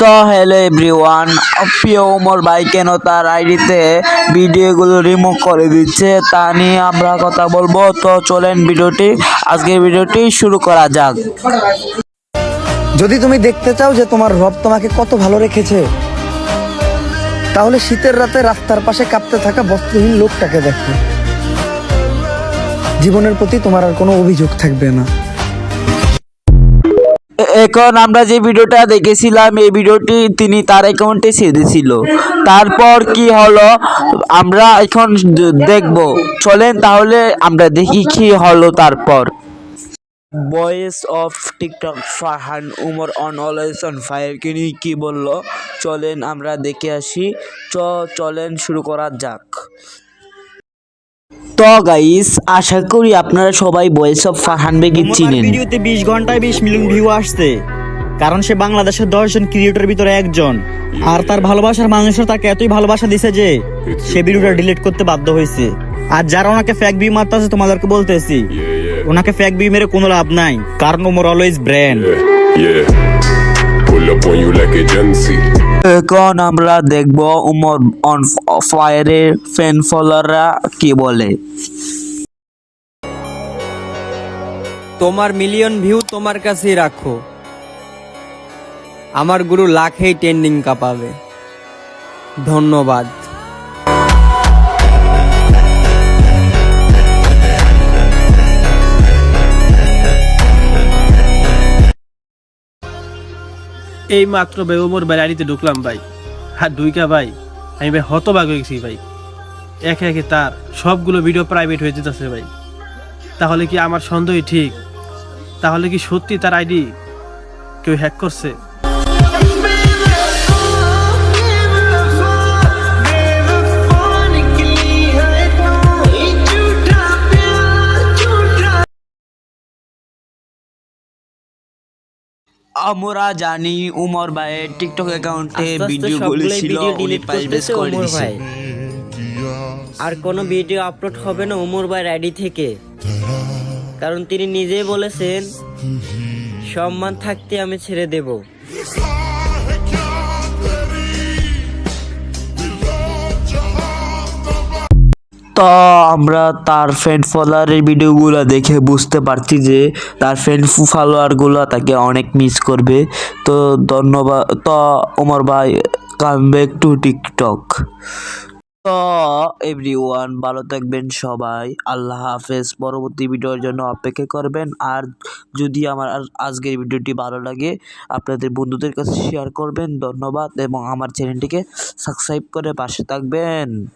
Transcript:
তো hello everyone প্রিয় ওমর ভাই কেন তার আইডিতে ভিডিওগুলো রিমুভ করে দিচ্ছে তা নিয়ে আমরা কথা বলব। তো চলেন ভিডিওটি, আজকের ভিডিওটি শুরু করা যাক। যদি তুমি দেখতে চাও যে তোমার রব তোমাকে কত ভালো রেখেছে, তাহলে শীতের রাতে রাস্তার পাশে কাঁপতে থাকা বস্ত্রহীন লোকটাকে দেখো। জীবনের প্রতি তোমার আর কোনো অভিযোগ থাকবে না। এখন আমরা যে ভিডিওটা দেখেছিলাম, এই ভিডিওটি তিনি তার অ্যাকাউন্টে ছেড়েছিল তারপর কি হলো? আমরা এখন দেখব। চলেন তাহলে আমরা দেখি কি হলো তারপর। Voice of TikTok Farhan Umar on always on fire কিনি কি বলল? চলেন আমরা দেখে আসি। চ, চলেন শুরু করা যাক। তো গাইস আশা করি আপনারা সবাই ভয়েস অফ ফারহান বেগি ওমর চিনেন। ভিডিওতে বিশ ঘন্টায় বিশ মিলিয়ন ভিউ আসছে কারণ সে বাংলাদেশের দশজন ক্রিয়েটরের ভিতরে একজন। আর তার ভালোবাসার মানুষরা তাকে এতই ভালোবাসা দিছে যে সে ভিডিওটা ডিলিট করতে বাধ্য হয়েছে। আর যারা ওনাকে ফ্যাক ভিউ মারতেছে তোমাদেরকে বলতেছি ওনাকে ফ্যাক ভিউ মেরে কোনো লাভ নাই কারণ Omar always brand. Pull up on you like agency. এখন আমরা দেখব উমর অন ফায়ারের ফ্যান ফলোয়াররা কি বলে? তোমার মিলিয়ন ভিউ তোমার কাছেই রাখো। আমার গুরু লাখেই ট্রেন্ডিং কাঁপাবে। ধন্যবাদ। এই মাত্র ভাই ওমর ঢুকলাম ভাই। আর দুইকা ভাই, আমি ভাই হতবাগ হয়ে গেছি ভাই। একে একে তার সবগুলো ভিডিও প্রাইভেট হয়ে যেতেছে ভাই। তাহলে কি আমার সন্দেহই ঠিক? তাহলে কি সত্যি তার আইডি কেউ হ্যাক করছে? আমরা জানি উমর ভাইয়ের টিকটক অ্যাকাউন্টে ভিডিও বলেছিল ছিল উনি প্রাইভেট করে দিয়েছে আর কোনো ভিডিও আপলোড হবে না উমর ভাইয়ের আইডি থেকে। কারণ তিনি নিজেই বলেছেন সম্মান থাকতে আমি ছেড়ে দেব। তো আমরা তার ফ্রেন্ড ফলোয়ারের ভিডিওগুলো দেখে বুঝতে পারছি যে তার ফ্রেন্ড ফলোয়ারগুলো তাকে অনেক মিস করবে। তো ধন্যবাদ তো ওমর ভাই কাম ব্যাক টু টিকটক তো এভরিওয়ান ভালো থাকবেন সবাই। আল্লাহ হাফেজ। পরবর্তী ভিডিওর জন্য অপেক্ষা করবেন। আর যদি আমার আজ- আজকের ভিডিওটি ভালো লাগে, আপনাদের বন্ধুদের কাছে শেয়ার করবেন। ধন্যবাদ। এবং আমার চ্যানেলটিকে সাবস্ক্রাইব করে পাশে থাকবেন।